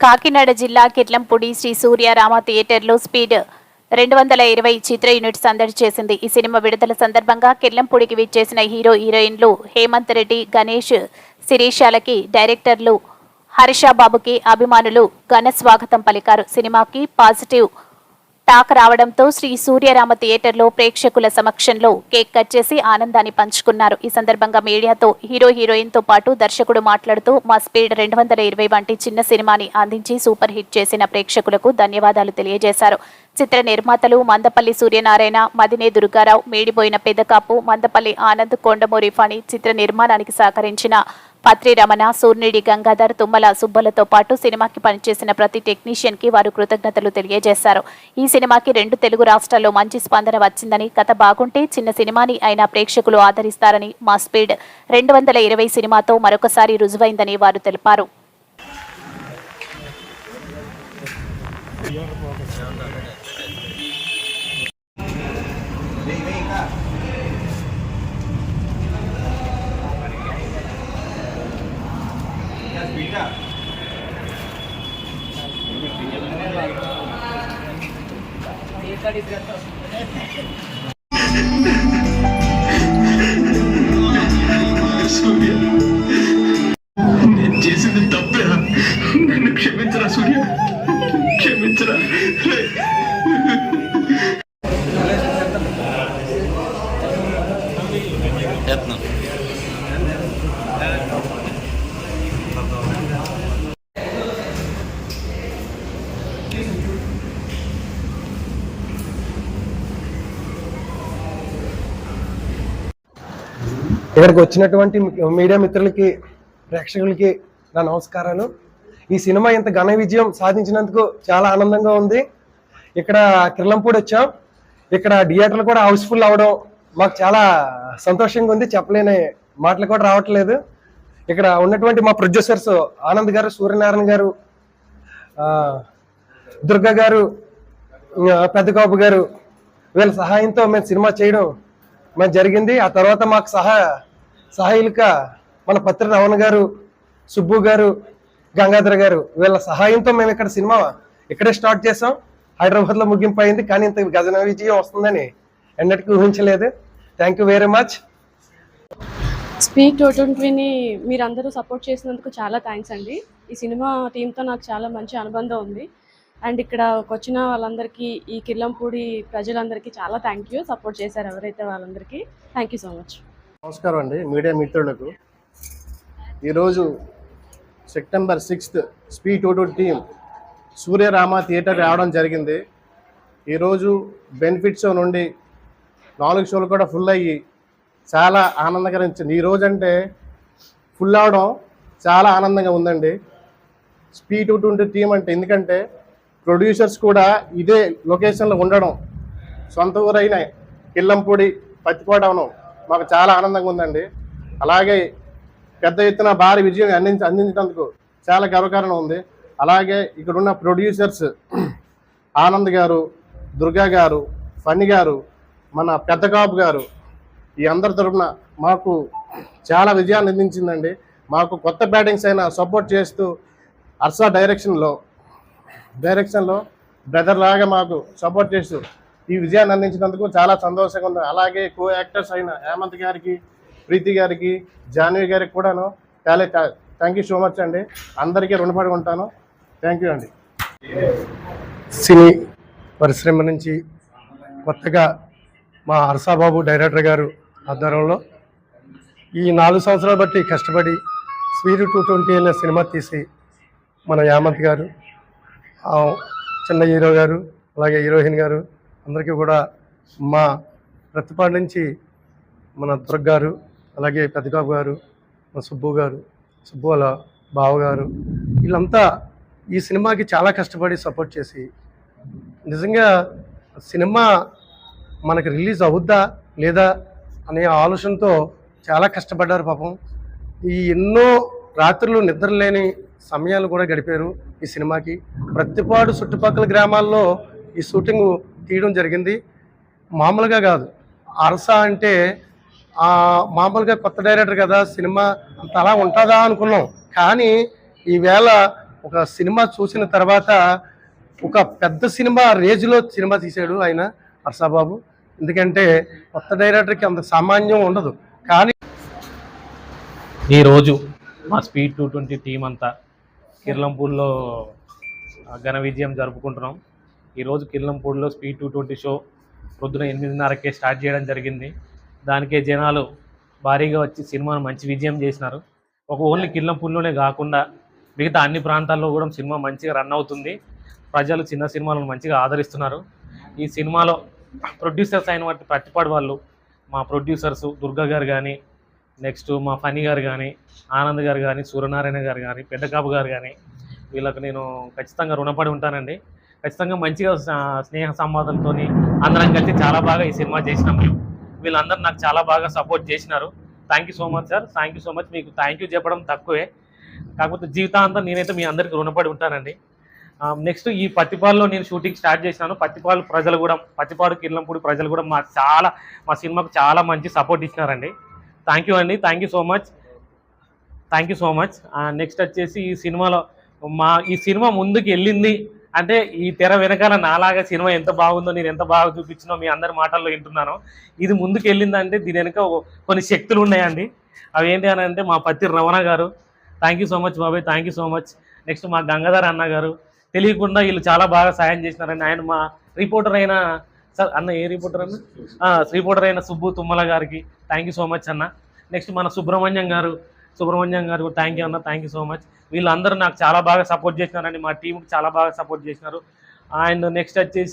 కాకినాడ జిల్లా కిట్లంపూడి శ్రీ సూర్యారామ థియేటర్లో స్పీడ్ రెండు వందల ఇరవై చిత్ర యూనిట్ సందడి చేసింది. ఈ సినిమా విడుదల సందర్భంగా కిర్లంపూడికి విచ్చేసిన హీరో హీరోయిన్లు హేమంత్ రెడ్డి గణేష్ శిరీషాలకి డైరెక్టర్లు హర్ష బాబుకి అభిమానులు ఘన స్వాగతం పలికారు. సినిమాకి పాజిటివ్ టాక్ రావడంతో శ్రీ సూర్యరామ థియేటర్లో ప్రేక్షకుల సమక్షంలో కేక్ కట్ చేసి ఆనందాన్ని పంచుకున్నారు. ఈ సందర్భంగా మీడియాతో హీరో హీరోయిన్తో పాటు దర్శకుడు మాట్లాడుతూ మా స్పీడ్ రెండు వందల ఇరవై వంటి చిన్న సినిమాని అందించి సూపర్ హిట్ చేసిన ప్రేక్షకులకు ధన్యవాదాలు తెలియజేశారు. చిత్ర నిర్మాతలు మందపల్లి సూర్యనారాయణ మదినే దుర్గారావు మేడిపోయిన పెద్దకాపు మందపల్లి ఆనంద్ కొండమూరి ఫణి చిత్ర నిర్మాణానికి సహకరించిన పత్రి రమణ సూర్నిడి గంగాధర్ తుమ్మల సుబ్బలతో పాటు సినిమాకి పనిచేసిన ప్రతి టెక్నీషియన్కి వారు కృతజ్ఞతలు తెలియజేశారు. ఈ సినిమాకి రెండు తెలుగు రాష్ట్రాల్లో మంచి స్పందన వచ్చిందని కథ బాగుంటే చిన్న సినిమాని అయినా ప్రేక్షకులు ఆదరిస్తారని మా స్పీడ్. రెండు వందల ఇరవై సినిమాతో మరొకసారి రుజువైందని వారు తెలిపారు. సూర్య ఇక్కడికి వచ్చినటువంటి మీడియా మిత్రులకి ప్రేక్షకులకి నా నమస్కారాలు. ఈ సినిమా ఇంత ఘన విజయం సాధించినందుకు చాలా ఆనందంగా ఉంది. ఇక్కడ కిర్లంపూడి వచ్చాం. ఇక్కడ థియేటర్లు కూడా హౌస్ఫుల్ అవడం మాకు చాలా సంతోషంగా ఉంది. చెప్పలేని మాటలు కూడా రావట్లేదు. ఇక్కడ ఉన్నటువంటి మా ప్రొడ్యూసర్స్ ఆనంద్ గారు సూర్యనారాయణ గారు దుర్గ దుర్గా గారు పెద్దకాపు గారు వీళ్ళ సహాయంతో మేము సినిమా చేయడం మన జరిగింది. ఆ తర్వాత మాకు సహా సహాయులుగా మన పత్రి రమణ గారు సుబ్బు గారు గంగాధర్ గారు వీళ్ళ సహాయంతో మేము ఇక్కడ సినిమా ఇక్కడే స్టార్ట్ చేసాం హైదరాబాద్లో ముగింపు అయింది. కానీ ఇంత గజన విజయం వస్తుందని ఎన్నటికీ ఊహించలేదు. Thank you very much speed two ట్వంటీని మీరందరూ సపోర్ట్ చేసినందుకు చాలా థ్యాంక్స్ అండి. ఈ సినిమా టీంతో నాకు చాలా మంచి అనుబంధం ఉంది. అండ్ ఇక్కడ వచ్చిన వాళ్ళందరికీ ఈ కిర్లంపూడి ప్రజలందరికీ చాలా థ్యాంక్ యూ సపోర్ట్ చేశారు ఎవరైతే వాళ్ళందరికీ. థ్యాంక్ యూ సో మచ్ నమస్కారం అండి. మీడియా మిత్రులకు. ఈరోజు September sixth speed two two team Suryarama theatre రావడం జరిగింది. ఈరోజు బెనిఫిట్ షో నుండి నాలుగు షోలు కూడా ఫుల్ అయ్యి చాలా ఆనందకరించింది ఈరోజు అంటే ఫుల్ అవడం చాలా ఆనందంగా ఉందండి. స్పీ టూ ట్వంటీ టీం అంటే ఎందుకంటే ప్రొడ్యూసర్స్ కూడా ఇదే లొకేషన్లో ఉండడం. సొంత ఊరైన కిల్లంపూడి పత్తికోట మాకు చాలా ఆనందంగా ఉందండి. అలాగే పెద్ద ఎత్తున భారీ విజయం అందించి అందించినందుకు చాలా గర్వకారణం ఉంది. అలాగే ఇక్కడున్న ప్రొడ్యూసర్స్ ఆనంద్ గారు దుర్గా గారు ఫణి గారు మన పెద్ద కాపు గారు ఈ అందరి తరఫున మాకు చాలా విజయాన్ని అందించిందండి. మాకు కొత్త బ్యాటింగ్స్ అయినా సపోర్ట్ చేస్తూ అర్సా డైరెక్షన్లో డైరెక్షన్లో బ్రదర్ లాగా మాకు సపోర్ట్ చేస్తూ ఈ విజయాన్ని అందించినందుకు చాలా సంతోషంగా ఉంది. అలాగే కో యాక్టర్స్ అయిన హేమంత్ గారికి ప్రీతి గారికి జాన్వి గారికి కూడాను చాలా థ్యాంక్ యూ సో మచ్ అండి. అందరికీ రుణపడి ఉంటాను. థ్యాంక్ యూ అండి. సినీ పరిశ్రమ నుంచి కొత్తగా మా హర్షాబాబు డైరెక్టర్ గారు ఆధ్వర్యంలో ఈ నాలుగు సంవత్సరాలు బట్టి కష్టపడి స్వీరు టూ ట్వంటీ అనే సినిమా తీసి మన యామంత్ గారు చిన్న హీరో గారు అలాగే హీరోయిన్ గారు అందరికీ కూడా మా ప్రతిపాడు నుంచి మన దుర్గ్ గారు అలాగే పెద్దబాబు గారు మా సుబ్బు గారు సుబ్బు వాళ్ళ బావ గారు వీళ్ళంతా ఈ సినిమాకి చాలా కష్టపడి సపోర్ట్ చేసి నిజంగా సినిమా మనకు రిలీజ్ అవుద్దా లేదా అనే ఆలోచనతో చాలా కష్టపడ్డారు పాపం. ఈ ఎన్నో రాత్రులు నిద్రలేని సమయాలు కూడా గడిపారు ఈ సినిమాకి. ప్రతిపాడు చుట్టుపక్కల గ్రామాల్లో ఈ షూటింగ్ తీయడం జరిగింది. మామూలుగా కాదు. అరస అంటే మామూలుగా కొత్త డైరెక్టర్ కదా సినిమా అంత అలా ఉంటుందా అనుకున్నాం. కానీ ఈవేళ ఒక సినిమా చూసిన తర్వాత ఒక పెద్ద సినిమా రేజ్లో సినిమా తీశాడు ఆయన హర్షాబాబు ఎందుకంటే కొత్త డైరెక్టర్కి అంత సామాన్యం ఉండదు. కానీ ఈరోజు మా స్పీడ్ టూ ట్వంటీ టీం అంతా కిర్లంపూడిలో ఘన విజయం జరుపుకుంటున్నాం. ఈరోజు కిర్లంపూడిలో స్పీడ్ టూ ట్వంటీ షో పొద్దున ఎనిమిదిన్నరకే స్టార్ట్ చేయడం జరిగింది. దానికే జనాలు భారీగా వచ్చి సినిమాను మంచి విజయం చేసినారు. ఒక ఓన్లీ కిర్లంపూడిలోనే కాకుండా మిగతా అన్ని ప్రాంతాల్లో కూడా సినిమా మంచిగా రన్ అవుతుంది. ప్రజలు చిన్న సినిమాలను మంచిగా ఆదరిస్తున్నారు. ఈ సినిమాలో ప్రొడ్యూసర్స్ అయిన వాటి ప్రతిపాడు వాళ్ళు మా ప్రొడ్యూసర్స్ దుర్గా గారు కానీ నెక్స్ట్ మా ఫనీ గారు కానీ ఆనంద్ గారు కానీ సూర్యనారాయణ గారు కానీ పెద్దకాపు గారు కానీ వీళ్ళకు నేను ఖచ్చితంగా రుణపడి ఉంటానండి. ఖచ్చితంగా మంచిగా స్నేహ సంవాదంతో అందరం కలిసి చాలా బాగా ఈ సినిమా చేసినాం. మేము వీళ్ళందరూ నాకు చాలా బాగా సపోర్ట్ చేసినారు. Thank you so much sir thank you so much మీకు థ్యాంక్ యూ చెప్పడం తక్కువే. కాకపోతే జీవితాంతం నేనైతే మీ అందరికీ రుణపడి ఉంటానండి. నెక్స్ట్ ఈ పత్తిపాడులో నేను షూటింగ్ స్టార్ట్ చేసినాను. పత్తిపాడు ప్రజలు కూడా పత్తిపాడు కిర్లంపూడి ప్రజలు కూడా మా చాలా మా సినిమాకు చాలా మంచి సపోర్ట్ ఇచ్చినారండి. థ్యాంక్ యూ అండి. Thank you so much thank you so much next వచ్చేసి ఈ సినిమాలో మా ఈ సినిమా ముందుకు వెళ్ళింది. అంటే ఈ తెర వెనకాల నాలాగా సినిమా ఎంత బాగుందో నేను ఎంత బాగా చూపించినో మీ అందరి మాటల్లో వింటున్నాను. ఇది ముందుకు వెళ్ళిందంటే దీని వెనక కొన్ని శక్తులు ఉన్నాయండి. అవి ఏంటి అని అంటే మా Patti Ramana garu. Thank you so much బాబాయ్. Thank you so much next మా గంగాధర్ అన్న గారు. తెలియకుండా వీళ్ళు చాలా బాగా సాయం చేసినారండి. ఆయన మా రిపోర్టర్ అయిన సార్ అన్న ఏ రిపోర్టర్ అన్న? ఆ, రిపోర్టర్ అయిన సుబ్బు తుమ్మల గారికి థ్యాంక్ యూ సో మచ్ అన్న. నెక్స్ట్ మన సుబ్రహ్మణ్యం గారు సుబ్రహ్మణ్యం గారు థ్యాంక్ యూ అన్న థ్యాంక్ యూ సో మచ్ వీళ్ళందరూ నాకు చాలా బాగా సపోర్ట్ చేసినారండి. మా టీంకి చాలా బాగా సపోర్ట్ చేసినారు. అండ్ నెక్స్ట్ వచ్చేసి